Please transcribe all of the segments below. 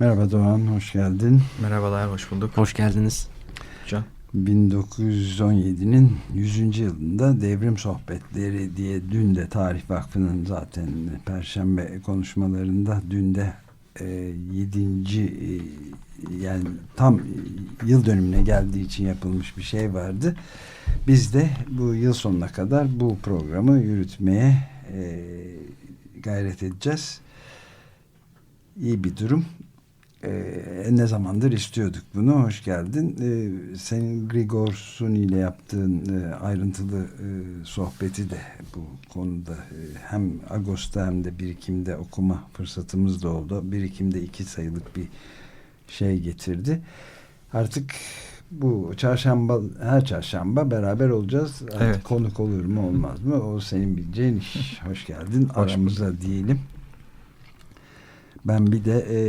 Merhaba Doğan, hoş geldin. Merhabalar, hoş bulduk. Hoş geldiniz. Can. 1917'nin 100. yılında devrim sohbetleri diye dün de Tarih Vakfı'nın zaten Perşembe konuşmalarında dün de e, 7. E, yani tam yıl dönümüne geldiği için yapılmış bir şey vardı. Biz de bu yıl sonuna kadar bu programı yürütmeye e, gayret edeceğiz. İyi bir durum. Ee, ne zamandır istiyorduk bunu. Hoş geldin. Ee, senin Grigor Suni ile yaptığın e, ayrıntılı e, sohbeti de bu konuda e, hem Ağustos'ta hem de birikimde okuma fırsatımız da oldu. Birikimde iki sayılık bir şey getirdi. Artık bu çarşamba her çarşamba beraber olacağız. Artık Evet. konuk olur mu olmaz mı? O senin bileceğin iş. Hoş geldin. Hoş Aramıza diyelim. Ben bir de e,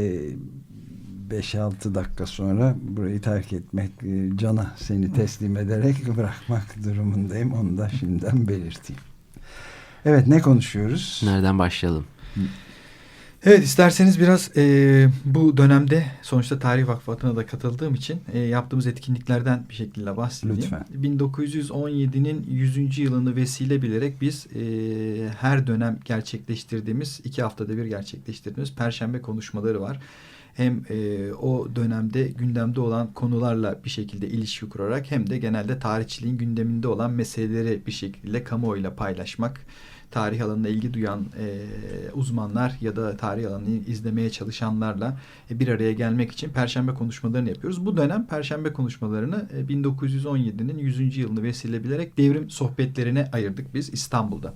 5-6 dakika sonra burayı terk etmek, e, cana seni teslim ederek bırakmak durumundayım. Onu da şimdiden belirteyim. Evet ne konuşuyoruz? Nereden başlayalım? Evet, isterseniz biraz e, bu dönemde sonuçta Tarih Vakfı adına da katıldığım için e, yaptığımız etkinliklerden bir şekilde bahsedeyim. Lütfen. 1917'nin 100. yılını vesile bilerek biz e, her dönem gerçekleştirdiğimiz, iki haftada bir gerçekleştirdiğimiz Perşembe konuşmaları var. Hem e, o dönemde gündemde olan konularla bir şekilde ilişki kurarak hem de genelde tarihçiliğin gündeminde olan meseleleri bir şekilde kamuoyuyla paylaşmak, tarih alanına ilgi duyan e, uzmanlar ya da tarih alanını izlemeye çalışanlarla e, bir araya gelmek için Perşembe konuşmalarını yapıyoruz. Bu dönem Perşembe konuşmalarını e, 1917'nin 100. yılını vesile bilerek devrim sohbetlerine ayırdık biz İstanbul'da.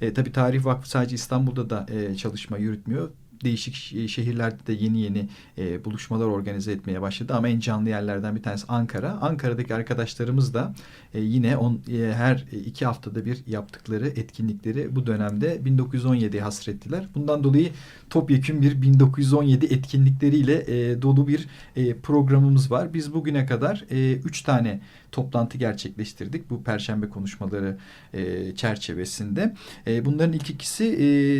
E, tabii Tarih Vakfı sadece İstanbul'da da e, çalışma yürütmüyor. Değişik ş- şehirlerde de yeni yeni e, buluşmalar organize etmeye başladı ama en canlı yerlerden bir tanesi Ankara. Ankara'daki arkadaşlarımız da e, yine on, e, her iki haftada bir yaptıkları etkinlikleri bu dönemde 1917'ye hasrettiler. Bundan dolayı topyekün bir 1917 etkinlikleriyle e, dolu bir e, programımız var. Biz bugüne kadar 3 tane toplantı gerçekleştirdik bu perşembe konuşmaları e, çerçevesinde. E, bunların ilk ikisi e,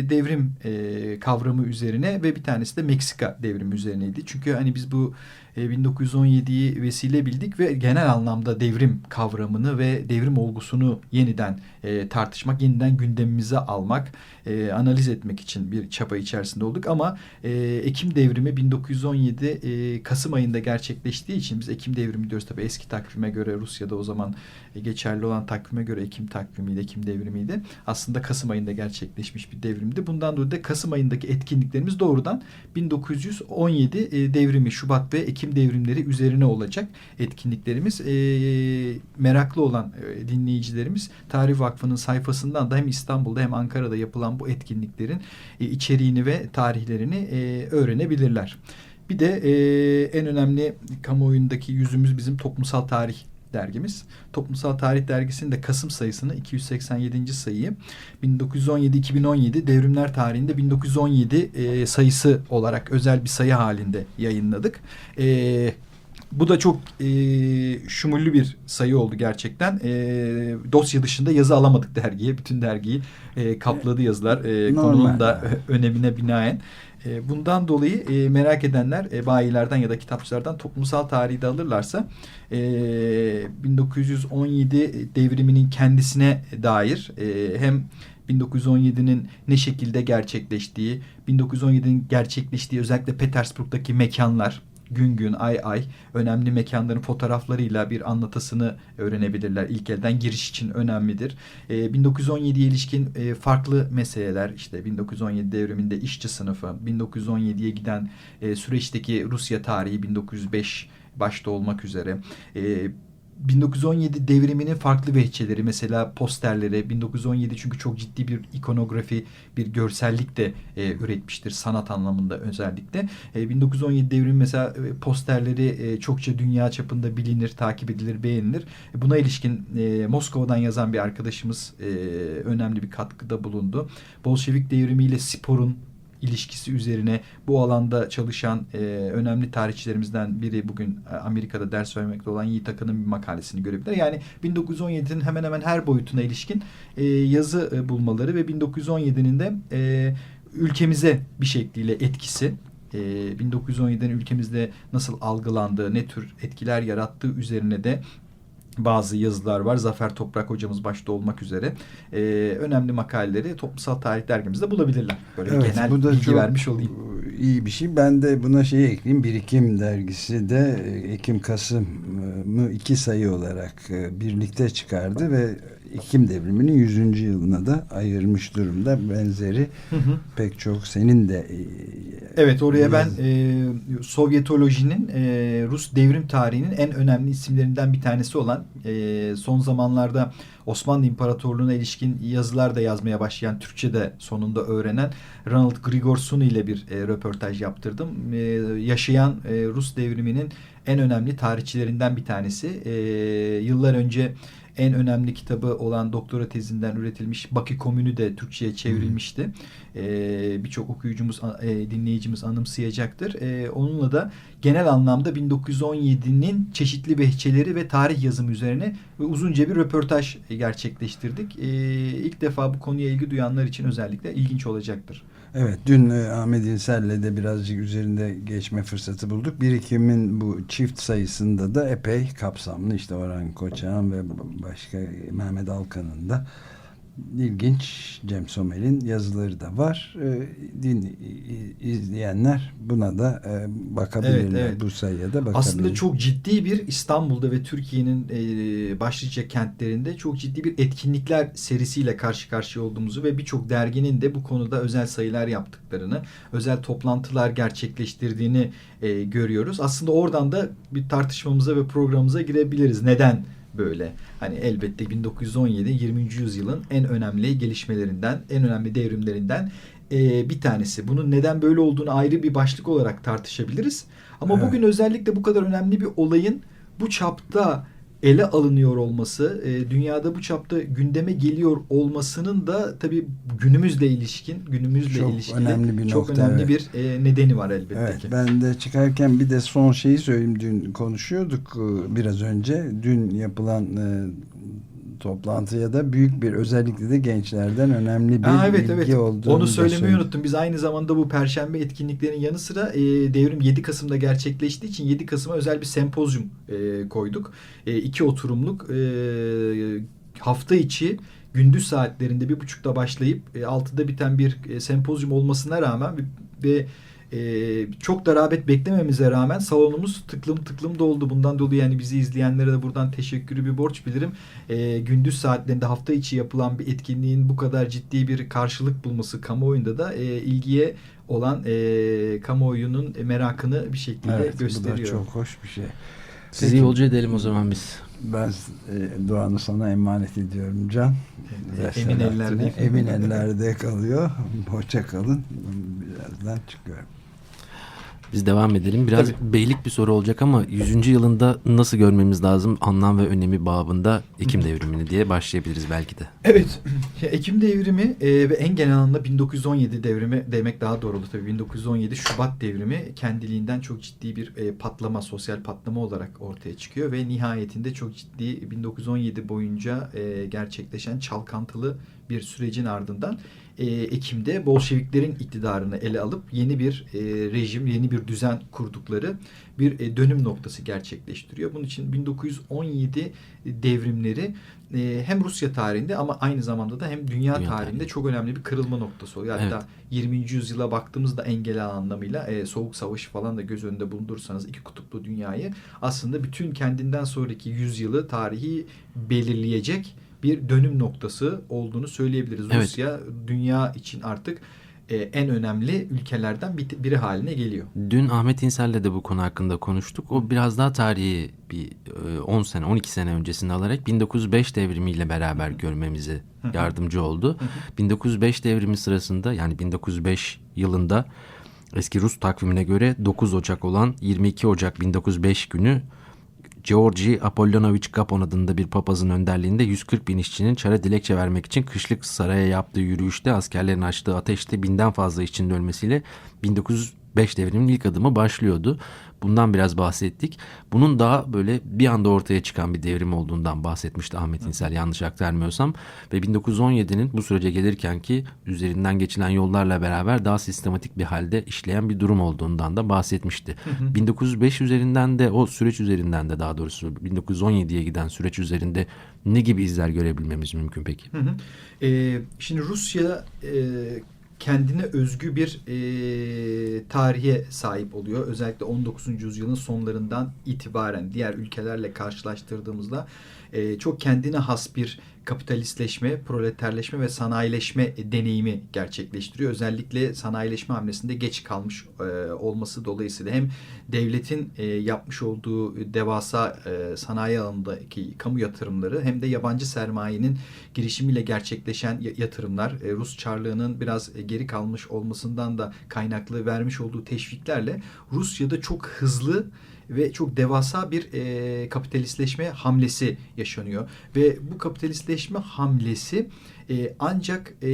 devrim e, kavramı üzerine ve bir tanesi de Meksika devrimi üzerineydi. Çünkü hani biz bu 1917'yi vesile bildik ve genel anlamda devrim kavramını ve devrim olgusunu yeniden e, tartışmak, yeniden gündemimize almak, e, analiz etmek için bir çaba içerisinde olduk. Ama e, Ekim devrimi 1917 e, Kasım ayında gerçekleştiği için biz Ekim devrimi diyoruz tabii eski takvime göre Rusya'da o zaman e, geçerli olan takvime göre Ekim takvimiydi, Ekim devrimiydi. Aslında Kasım ayında gerçekleşmiş bir devrimdi. Bundan dolayı da Kasım ayındaki etkinliklerimiz doğrudan 1917 e, devrimi, Şubat ve Ekim devrimleri üzerine olacak etkinliklerimiz. E, meraklı olan e, dinleyicilerimiz Tarih Vakfı'nın sayfasından da hem İstanbul'da hem Ankara'da yapılan bu etkinliklerin e, içeriğini ve tarihlerini e, öğrenebilirler. Bir de e, en önemli kamuoyundaki yüzümüz bizim toplumsal tarih dergimiz. Toplumsal Tarih Dergisi'nin de Kasım sayısını 287. sayıyı 1917-2017 devrimler tarihinde 1917 e, sayısı olarak özel bir sayı halinde yayınladık. E, bu da çok e, şumullü bir sayı oldu gerçekten. E, dosya dışında yazı alamadık dergiye. Bütün dergiyi e, kapladı yazılar. E, Normal. konunun da önemine binaen. E, bundan dolayı e, merak edenler e, bayilerden ya da kitapçılardan toplumsal tarihi de alırlarsa e, 1917 devriminin kendisine dair e, hem 1917'nin ne şekilde gerçekleştiği, 1917'nin gerçekleştiği özellikle Petersburg'daki mekanlar, gün gün, ay ay önemli mekanların fotoğraflarıyla bir anlatısını öğrenebilirler. İlk elden giriş için önemlidir. E, 1917'ye ilişkin e, farklı meseleler işte 1917 devriminde işçi sınıfı, 1917'ye giden e, süreçteki Rusya tarihi 1905 başta olmak üzere e, 1917 devriminin farklı vehçeleri mesela posterleri 1917 çünkü çok ciddi bir ikonografi bir görsellik de e, üretmiştir sanat anlamında özellikle. E, 1917 devrimi mesela e, posterleri e, çokça dünya çapında bilinir, takip edilir, beğenilir. E, buna ilişkin e, Moskova'dan yazan bir arkadaşımız e, önemli bir katkıda bulundu. Bolşevik devrimiyle sporun ilişkisi üzerine bu alanda çalışan e, önemli tarihçilerimizden biri bugün e, Amerika'da ders vermekte olan Yiğit Akın'ın bir makalesini görebilir. Yani 1917'nin hemen hemen her boyutuna ilişkin e, yazı e, bulmaları ve 1917'nin de e, ülkemize bir şekliyle etkisi e, 1917'den ülkemizde nasıl algılandığı, ne tür etkiler yarattığı üzerine de bazı yazılar var. Zafer Toprak hocamız başta olmak üzere e, önemli makaleleri Toplumsal Tarih dergimizde bulabilirler. Böyle Evet, genel bu da bilgi çok vermiş olayım. iyi bir şey. Ben de buna şeyi ekleyeyim. Birikim dergisi de e, Ekim Kasım'ı iki sayı olarak e, birlikte çıkardı ve Ekim devriminin 100. yılına da ayırmış durumda. Benzeri Hı hı. pek çok senin de e, Evet oraya ben e, Sovyetolojinin e, Rus devrim tarihinin en önemli isimlerinden bir tanesi olan e, son zamanlarda Osmanlı İmparatorluğu'na ilişkin yazılar da yazmaya başlayan Türkçe de sonunda öğrenen Ronald Grigorsun ile bir e, röportaj yaptırdım. E, yaşayan e, Rus devriminin en önemli tarihçilerinden bir tanesi. E, yıllar önce en önemli kitabı olan doktora tezinden üretilmiş Bakü Komünü de Türkçe'ye çevrilmişti. Ee, Birçok okuyucumuz, e, dinleyicimiz anımsayacaktır. Ee, onunla da genel anlamda 1917'nin çeşitli behçeleri ve tarih yazımı üzerine uzunca bir röportaj gerçekleştirdik. Ee, ilk defa bu konuya ilgi duyanlar için özellikle ilginç olacaktır. Evet, dün e, Ahmet İnsel'le de birazcık üzerinde geçme fırsatı bulduk. Birikimin bu çift sayısında da epey kapsamlı. İşte Orhan Koçak'ın ve başka Mehmet Alkan'ın da ilginç Cem Somer'in yazıları da var. E, Din izleyenler buna da e, bakabilirler. Evet, evet. Bu sayıya da bakabilirler. Aslında çok ciddi bir İstanbul'da ve Türkiye'nin e, başlıca kentlerinde çok ciddi bir etkinlikler serisiyle karşı karşıya olduğumuzu ve birçok derginin de bu konuda özel sayılar yaptıklarını, özel toplantılar gerçekleştirdiğini e, görüyoruz. Aslında oradan da bir tartışmamıza ve programımıza girebiliriz. Neden böyle? Hani elbette 1917 20. yüzyılın en önemli gelişmelerinden, en önemli devrimlerinden e, bir tanesi. Bunun neden böyle olduğunu ayrı bir başlık olarak tartışabiliriz. Ama Evet. bugün özellikle bu kadar önemli bir olayın bu çapta ele alınıyor olması, e, dünyada bu çapta gündeme geliyor olmasının da tabii günümüzle ilişkin, günümüzle Çok ilişkili önemli bir çok nokta, önemli evet. bir e, nedeni var elbette Evet, ki. ben de çıkarken bir de son şeyi söyleyeyim. Dün konuşuyorduk e, biraz önce. Dün yapılan e, toplantıya da büyük bir özellikle de gençlerden önemli bir Aa, evet ilgi evet. olduğunu Onu söylemeyi unuttum. Biz aynı zamanda bu perşembe etkinliklerin yanı sıra e, devrim 7 Kasım'da gerçekleştiği için 7 Kasım'a özel bir sempozyum e, koyduk. E, iki oturumluk e, hafta içi gündüz saatlerinde bir buçukta başlayıp e, altıda biten bir e, sempozyum olmasına rağmen ve e, çok da rağbet beklememize rağmen salonumuz tıklım tıklım doldu. Bundan dolayı yani bizi izleyenlere de buradan teşekkürü bir borç bilirim. E, gündüz saatlerinde hafta içi yapılan bir etkinliğin bu kadar ciddi bir karşılık bulması kamuoyunda da e, ilgiye olan e, kamuoyunun merakını bir şekilde Evet, bu da gösteriyor. çok hoş bir şey. Sizi Peki. yolcu edelim o zaman biz. Ben e, Doğan'ı sana emanet ediyorum Can. E, Ve emin ellerde. Emin ellerde kalıyor. Hoşça kalın. Birazdan çıkıyorum. Biz devam edelim. Biraz Tabii. beylik bir soru olacak ama 100. yılında nasıl görmemiz lazım anlam ve önemi babında Ekim devrimini diye başlayabiliriz belki de. Evet. Ekim devrimi e, ve en genel anlamda 1917 devrimi demek daha doğru olur tabii. 1917 Şubat devrimi kendiliğinden çok ciddi bir e, patlama, sosyal patlama olarak ortaya çıkıyor ve nihayetinde çok ciddi 1917 boyunca e, gerçekleşen çalkantılı bir sürecin ardından e, Ekim'de Bolşeviklerin iktidarını ele alıp yeni bir e, rejim, yeni bir düzen kurdukları bir e, dönüm noktası gerçekleştiriyor. Bunun için 1917 devrimleri e, hem Rusya tarihinde ama aynı zamanda da hem dünya, Dünya tarihinde tarihinde. çok önemli bir kırılma noktası oluyor. Hatta Evet. 20. yüzyıla baktığımızda engel anlamıyla e, Soğuk Savaşı falan da göz önünde bulundurursanız iki kutuplu dünyayı aslında bütün kendinden sonraki yüzyılı tarihi belirleyecek bir dönüm noktası olduğunu söyleyebiliriz. Evet. Rusya dünya için artık e, en önemli ülkelerden bir- biri haline geliyor. Dün Ahmet İnsel'le de bu konu hakkında konuştuk. O biraz daha tarihi bir e, 10 sene 12 sene öncesini alarak 1905 devrimiyle beraber görmemize yardımcı oldu. 1905 devrimi sırasında yani 1905 yılında eski Rus takvimine göre 9 Ocak olan 22 Ocak 1905 günü Georgi Apollonovich Gapon adında bir papazın önderliğinde 140 bin işçinin çara dilekçe vermek için kışlık saraya yaptığı yürüyüşte askerlerin açtığı ateşte binden fazla işçinin ölmesiyle 5 devrimin ilk adımı başlıyordu. Bundan biraz bahsettik. Bunun daha böyle bir anda ortaya çıkan bir devrim olduğundan bahsetmişti Ahmet İnsel yanlış aktarmıyorsam. Ve 1917'nin bu sürece gelirken ki üzerinden geçilen yollarla beraber daha sistematik bir halde işleyen bir durum olduğundan da bahsetmişti. 1905 üzerinden de o süreç üzerinden de daha doğrusu 1917'ye giden süreç üzerinde ne gibi izler görebilmemiz mümkün peki? Hı hı. Ee, şimdi Rusya e, kendine özgü bir e, tarihe sahip oluyor. Özellikle 19. yüzyılın sonlarından itibaren diğer ülkelerle karşılaştırdığımızda e, çok kendine has bir kapitalistleşme, proleterleşme ve sanayileşme deneyimi gerçekleştiriyor. Özellikle sanayileşme hamlesinde geç kalmış e, olması dolayısıyla hem devletin e, yapmış olduğu devasa e, sanayi alanındaki kamu yatırımları hem de yabancı sermayenin girişimiyle gerçekleşen yatırımlar e, Rus Çarlığı'nın biraz e, geri kalmış olmasından da kaynaklı vermiş olduğu teşviklerle Rusya'da çok hızlı ve çok devasa bir e, kapitalistleşme hamlesi yaşanıyor. Ve bu kapitalistleşme hamlesi e, ancak e,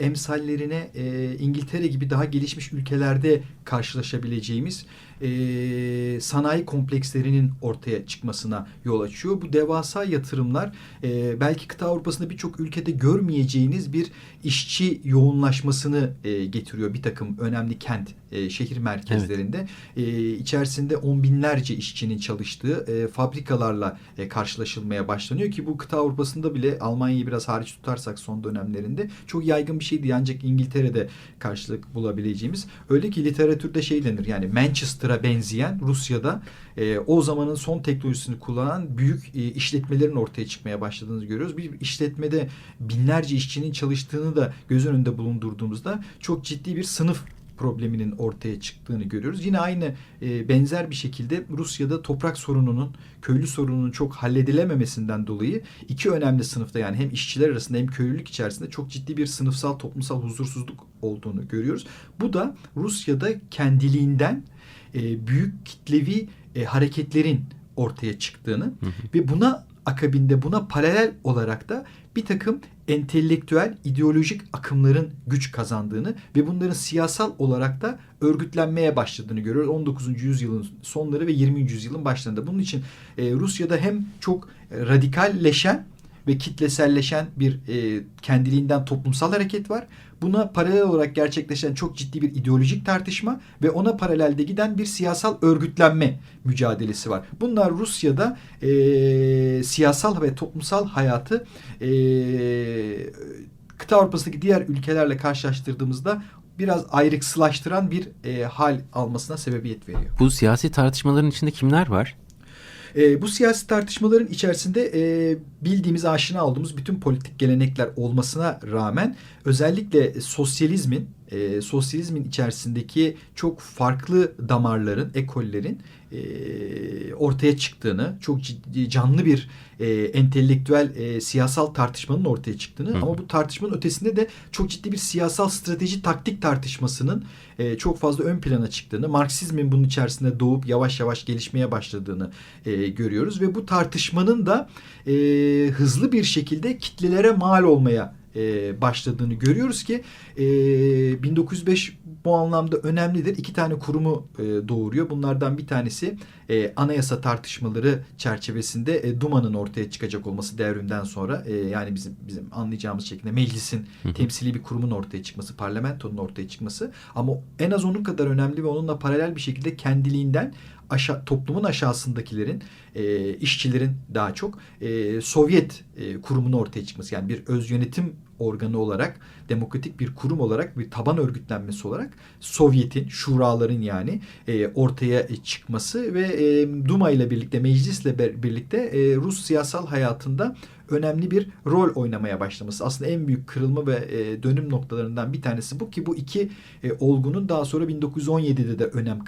emsallerine e, İngiltere gibi daha gelişmiş ülkelerde karşılaşabileceğimiz e, sanayi komplekslerinin ortaya çıkmasına yol açıyor. Bu devasa yatırımlar e, belki kıta Avrupa'sında birçok ülkede görmeyeceğiniz bir işçi yoğunlaşmasını e, getiriyor bir takım önemli kent, e, şehir merkezlerinde. E, içerisinde on binlerce işçinin çalıştığı e, fabrikalarla e, karşılaşılmaya başlanıyor ki bu kıta Avrupa'sında bile Almanya'yı biraz hariç tutarsak son dönemlerinde çok yaygın bir şeydi ancak İngiltere'de karşılık bulabileceğimiz. Öyle ki literatürde şey denir yani Manchester'a benzeyen Rusya'da e, o zamanın son teknolojisini kullanan büyük e, işletmelerin ortaya çıkmaya başladığını görüyoruz. Bir işletmede binlerce işçinin çalıştığını da göz önünde bulundurduğumuzda çok ciddi bir sınıf probleminin ortaya çıktığını görüyoruz. Yine aynı e, benzer bir şekilde Rusya'da toprak sorununun, köylü sorununun çok halledilememesinden dolayı iki önemli sınıfta yani hem işçiler arasında hem köylülük içerisinde çok ciddi bir sınıfsal toplumsal huzursuzluk olduğunu görüyoruz. Bu da Rusya'da kendiliğinden e, büyük kitlevi e, hareketlerin ortaya çıktığını ve buna akabinde buna paralel olarak da bir takım entelektüel ideolojik akımların güç kazandığını ve bunların siyasal olarak da örgütlenmeye başladığını görüyoruz. 19. yüzyılın sonları ve 20. yüzyılın başlarında. Bunun için e, Rusya'da hem çok e, radikalleşen ve kitleselleşen bir e, kendiliğinden toplumsal hareket var. Buna paralel olarak gerçekleşen çok ciddi bir ideolojik tartışma ve ona paralelde giden bir siyasal örgütlenme mücadelesi var. Bunlar Rusya'da e, siyasal ve toplumsal hayatı e, kıta Avrupa'sındaki diğer ülkelerle karşılaştırdığımızda biraz ayrıksılaştıran bir e, hal almasına sebebiyet veriyor. Bu siyasi tartışmaların içinde kimler var? E, bu siyasi tartışmaların içerisinde e, bildiğimiz, aşina olduğumuz bütün politik gelenekler olmasına rağmen özellikle sosyalizmin, e, sosyalizmin içerisindeki çok farklı damarların, ekollerin e, ortaya çıktığını, çok ciddi, canlı bir e, entelektüel, e, siyasal tartışmanın ortaya çıktığını Hı. ama bu tartışmanın ötesinde de çok ciddi bir siyasal strateji taktik tartışmasının e, çok fazla ön plana çıktığını, Marksizmin bunun içerisinde doğup yavaş yavaş gelişmeye başladığını e, görüyoruz ve bu tartışmanın da e, hızlı bir şekilde kitlelere mal olmaya e, başladığını görüyoruz ki e, 1905 bu anlamda önemlidir. İki tane kurumu e, doğuruyor. Bunlardan bir tanesi e, anayasa tartışmaları çerçevesinde e, Duma'nın ortaya çıkacak olması devrimden sonra e, yani bizim bizim anlayacağımız şekilde meclisin temsili bir kurumun ortaya çıkması, parlamentonun ortaya çıkması ama en az onun kadar önemli ve onunla paralel bir şekilde kendiliğinden aşağı, toplumun aşağısındakilerin, e, işçilerin daha çok e, Sovyet e, kurumunun ortaya çıkması. Yani bir öz yönetim organı olarak, demokratik bir kurum olarak, bir taban örgütlenmesi olarak Sovyet'in, şuraların yani e, ortaya çıkması ve e, Duma ile birlikte, meclisle birlikte e, Rus siyasal hayatında önemli bir rol oynamaya başlaması. Aslında en büyük kırılma ve e, dönüm noktalarından bir tanesi bu ki bu iki e, olgunun daha sonra 1917'de de önem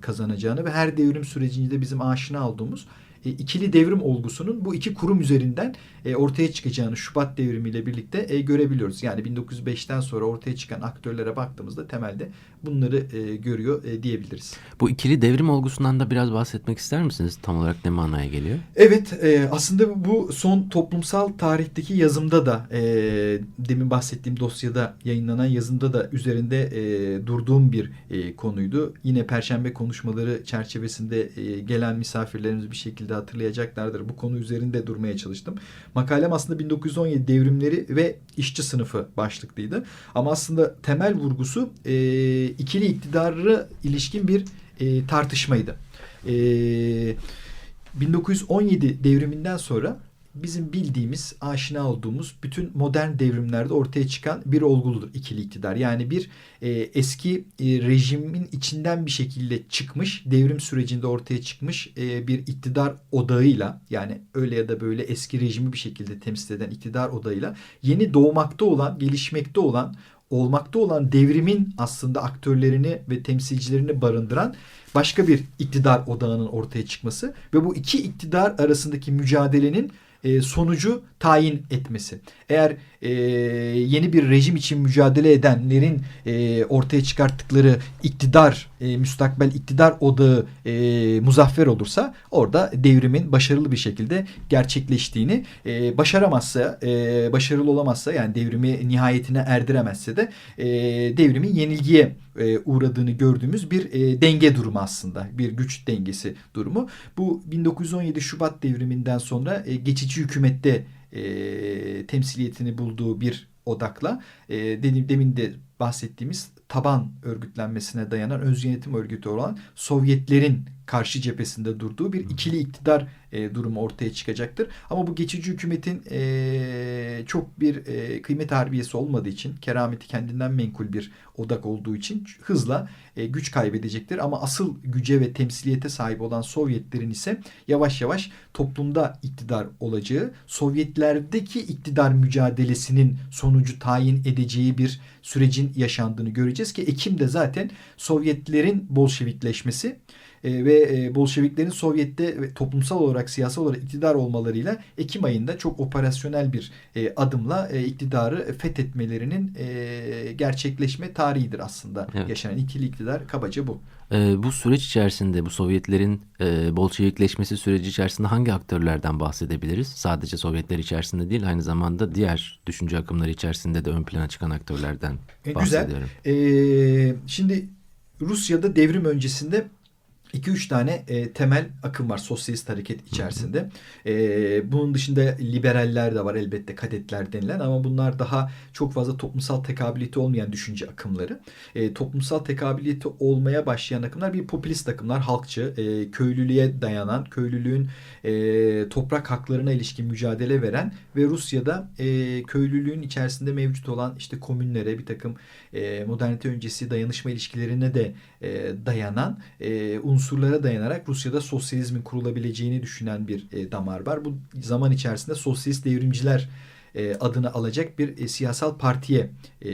kazanacağını, ve her devrim sürecinde bizim aşina olduğumuz e, ikili devrim olgusunun bu iki kurum üzerinden e, ortaya çıkacağını Şubat devrimiyle birlikte e, görebiliyoruz. Yani 1905'ten sonra ortaya çıkan aktörlere baktığımızda temelde bunları e, görüyor e, diyebiliriz. Bu ikili devrim olgusundan da biraz bahsetmek ister misiniz? Tam olarak ne manaya geliyor? Evet e, aslında bu son toplumsal tarihteki yazımda da e, demin bahsettiğim dosyada yayınlanan yazımda da üzerinde e, durduğum bir e, konuydu. Yine Perşembe konuşmaları çerçevesinde e, gelen misafirlerimiz bir şekilde hatırlayacaklardır. Bu konu üzerinde durmaya çalıştım. Makalem aslında 1917 devrimleri ve işçi sınıfı başlıklıydı. Ama aslında temel vurgusu e, ikili iktidarı ilişkin bir e, tartışmaydı. E, 1917 devriminden sonra bizim bildiğimiz, aşina olduğumuz bütün modern devrimlerde ortaya çıkan bir olgudur ikili iktidar. Yani bir e, eski e, rejimin içinden bir şekilde çıkmış, devrim sürecinde ortaya çıkmış e, bir iktidar odağıyla yani öyle ya da böyle eski rejimi bir şekilde temsil eden iktidar odağıyla yeni doğmakta olan, gelişmekte olan olmakta olan devrimin aslında aktörlerini ve temsilcilerini barındıran başka bir iktidar odağının ortaya çıkması ve bu iki iktidar arasındaki mücadelenin e, sonucu tayin etmesi. Eğer e, yeni bir rejim için mücadele edenlerin e, ortaya çıkarttıkları iktidar, e, müstakbel iktidar odağı e, muzaffer olursa orada devrimin başarılı bir şekilde gerçekleştiğini, e, başaramazsa, e, başarılı olamazsa yani devrimi nihayetine erdiremezse de e, devrimin yenilgiye e, uğradığını gördüğümüz bir e, denge durumu aslında. Bir güç dengesi durumu. Bu 1917 Şubat devriminden sonra e, geçici hükümette e, temsiliyetini bulduğu bir odakla e, dedim, demin de bahsettiğimiz taban örgütlenmesine dayanan öz yönetim örgütü olan Sovyetlerin karşı cephesinde durduğu bir ikili iktidar e, durumu ortaya çıkacaktır. Ama bu geçici hükümetin e, çok bir e, kıymet harbiyesi olmadığı için, kerameti kendinden menkul bir odak olduğu için hızla e, güç kaybedecektir. Ama asıl güce ve temsiliyete sahip olan Sovyetlerin ise yavaş yavaş toplumda iktidar olacağı, Sovyetlerdeki iktidar mücadelesinin sonucu tayin edeceği bir sürecin yaşandığını göreceğiz ki Ekim'de zaten Sovyetlerin Bolşevikleşmesi e, ve e, Bolşeviklerin Sovyet'te ve toplumsal olarak siyasal olarak iktidar olmalarıyla Ekim ayında çok operasyonel bir e, adımla e, iktidarı fethetmelerinin e, gerçekleşme tarihidir aslında. Evet. Yaşanan ikili iktidar kabaca bu. Bu süreç içerisinde bu Sovyetlerin e, Bolşevikleşmesi süreci içerisinde hangi aktörlerden bahsedebiliriz? Sadece Sovyetler içerisinde değil aynı zamanda diğer düşünce akımları içerisinde de ön plana çıkan aktörlerden E, güzel. bahsediyorum. Ee, şimdi Rusya'da devrim öncesinde 2-3 tane e, temel akım var sosyalist hareket içerisinde. E, bunun dışında liberaller de var elbette kadetler denilen ama bunlar daha çok fazla toplumsal tekabiliyeti olmayan düşünce akımları. E, toplumsal tekabiliyeti olmaya başlayan akımlar bir popülist akımlar, halkçı, e, köylülüğe dayanan, köylülüğün e, toprak haklarına ilişkin mücadele veren ve Rusya'da e, köylülüğün içerisinde mevcut olan işte komünlere bir takım e, modernite öncesi dayanışma ilişkilerine de e, dayanan e, unsurlara dayanarak Rusya'da sosyalizmin kurulabileceğini düşünen bir e, damar var. Bu zaman içerisinde sosyalist devrimciler e, adını alacak bir e, siyasal partiye e,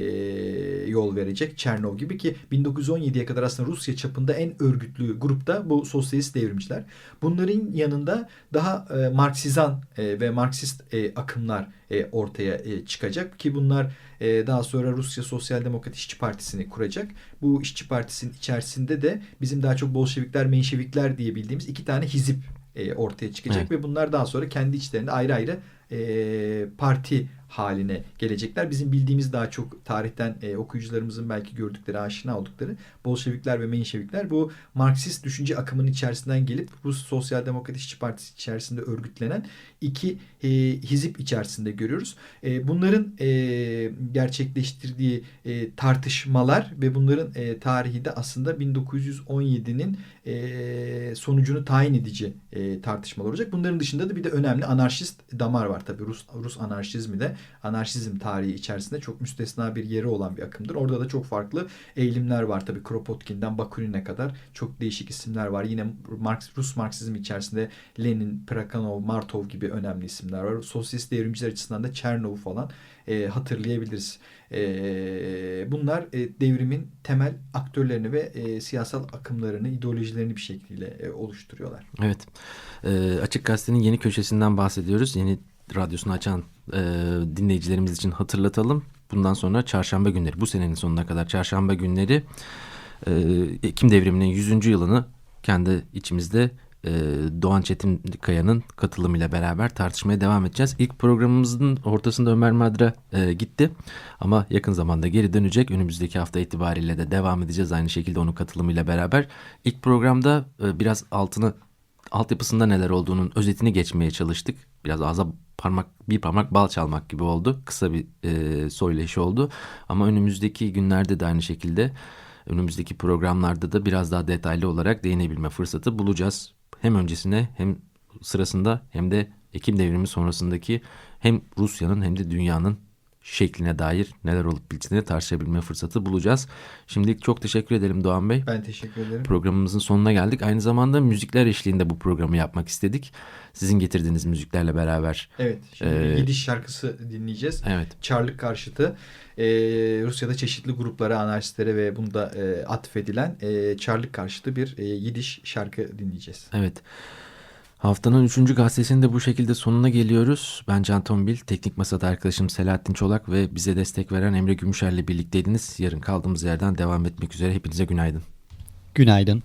yol verecek. Çernov gibi ki 1917'ye kadar aslında Rusya çapında en örgütlü grupta bu sosyalist devrimciler. Bunların yanında daha Marksizan ve Marksist akımlar ortaya çıkacak ki bunlar daha sonra Rusya Sosyal Demokrat İşçi Partisi'ni kuracak. Bu İşçi Partisi'nin içerisinde de bizim daha çok Bolşevikler, Menşevikler diye bildiğimiz iki tane hizip e, ortaya çıkacak Evet. ve bunlar daha sonra kendi içlerinde ayrı ayrı e, parti haline gelecekler. Bizim bildiğimiz daha çok tarihten e, okuyucularımızın belki gördükleri, aşina oldukları Bolşevikler ve Menşevikler bu Marksist düşünce akımının içerisinden gelip Rus Sosyal Demokrat İşçi Partisi içerisinde örgütlenen iki e, hizip içerisinde görüyoruz. E, bunların e, gerçekleştirdiği e, tartışmalar ve bunların e, tarihi de aslında 1917'nin e, sonucunu tayin edici e, tartışmalar olacak. Bunların dışında da bir de önemli anarşist damar var tabii. Rus, Rus anarşizmi de anarşizm tarihi içerisinde çok müstesna bir yeri olan bir akımdır. Orada da çok farklı eğilimler var tabii Kropotkin'den Bakunin'e kadar çok değişik isimler var. Yine Marks, Rus Marksizm içerisinde Lenin, Prakhanov, Martov gibi önemli isimler var. Sosyalist devrimciler açısından da Çernov falan e, hatırlayabiliriz. E, bunlar e, devrimin temel aktörlerini ve e, siyasal akımlarını, ideolojilerini bir şekilde e, oluşturuyorlar. Evet. Ee, Açık Gazete'nin yeni köşesinden bahsediyoruz. Yeni radyosunu açan e, dinleyicilerimiz için hatırlatalım. Bundan sonra çarşamba günleri, bu senenin sonuna kadar çarşamba günleri e, Ekim devriminin 100. yılını kendi içimizde e, Doğan Çetinkaya'nın katılımıyla beraber tartışmaya devam edeceğiz. İlk programımızın ortasında Ömer Madra e, gitti ama yakın zamanda geri dönecek. Önümüzdeki hafta itibariyle de devam edeceğiz aynı şekilde onun katılımıyla beraber. İlk programda e, biraz altını altyapısında neler olduğunun özetini geçmeye çalıştık. Biraz ağza parmak bir parmak bal çalmak gibi oldu. Kısa bir e, söyleşi oldu. Ama önümüzdeki günlerde de aynı şekilde önümüzdeki programlarda da biraz daha detaylı olarak değinebilme fırsatı bulacağız. Hem öncesine hem sırasında hem de Ekim devrimi sonrasındaki hem Rusya'nın hem de dünyanın şekline dair neler olup bittiğini tartışabilme fırsatı bulacağız. Şimdilik çok teşekkür edelim Doğan Bey. Ben teşekkür ederim. Programımızın sonuna geldik. Aynı zamanda müzikler eşliğinde bu programı yapmak istedik. Sizin getirdiğiniz müziklerle beraber. Evet, şimdi Ee, gidiş şarkısı dinleyeceğiz. Evet. Çarlık karşıtı e, Rusya'da çeşitli gruplara, anarşistlere ve bunda e, atfedilen e, Çarlık karşıtı bir e, Yidiş şarkı dinleyeceğiz. Evet. Haftanın 3. gazetesinin de bu şekilde sonuna geliyoruz. Ben Can Tombil, teknik masada arkadaşım Selahattin Çolak ve bize destek veren Emre Gümüşer'le birlikteydiniz. Yarın kaldığımız yerden devam etmek üzere. Hepinize günaydın. Günaydın.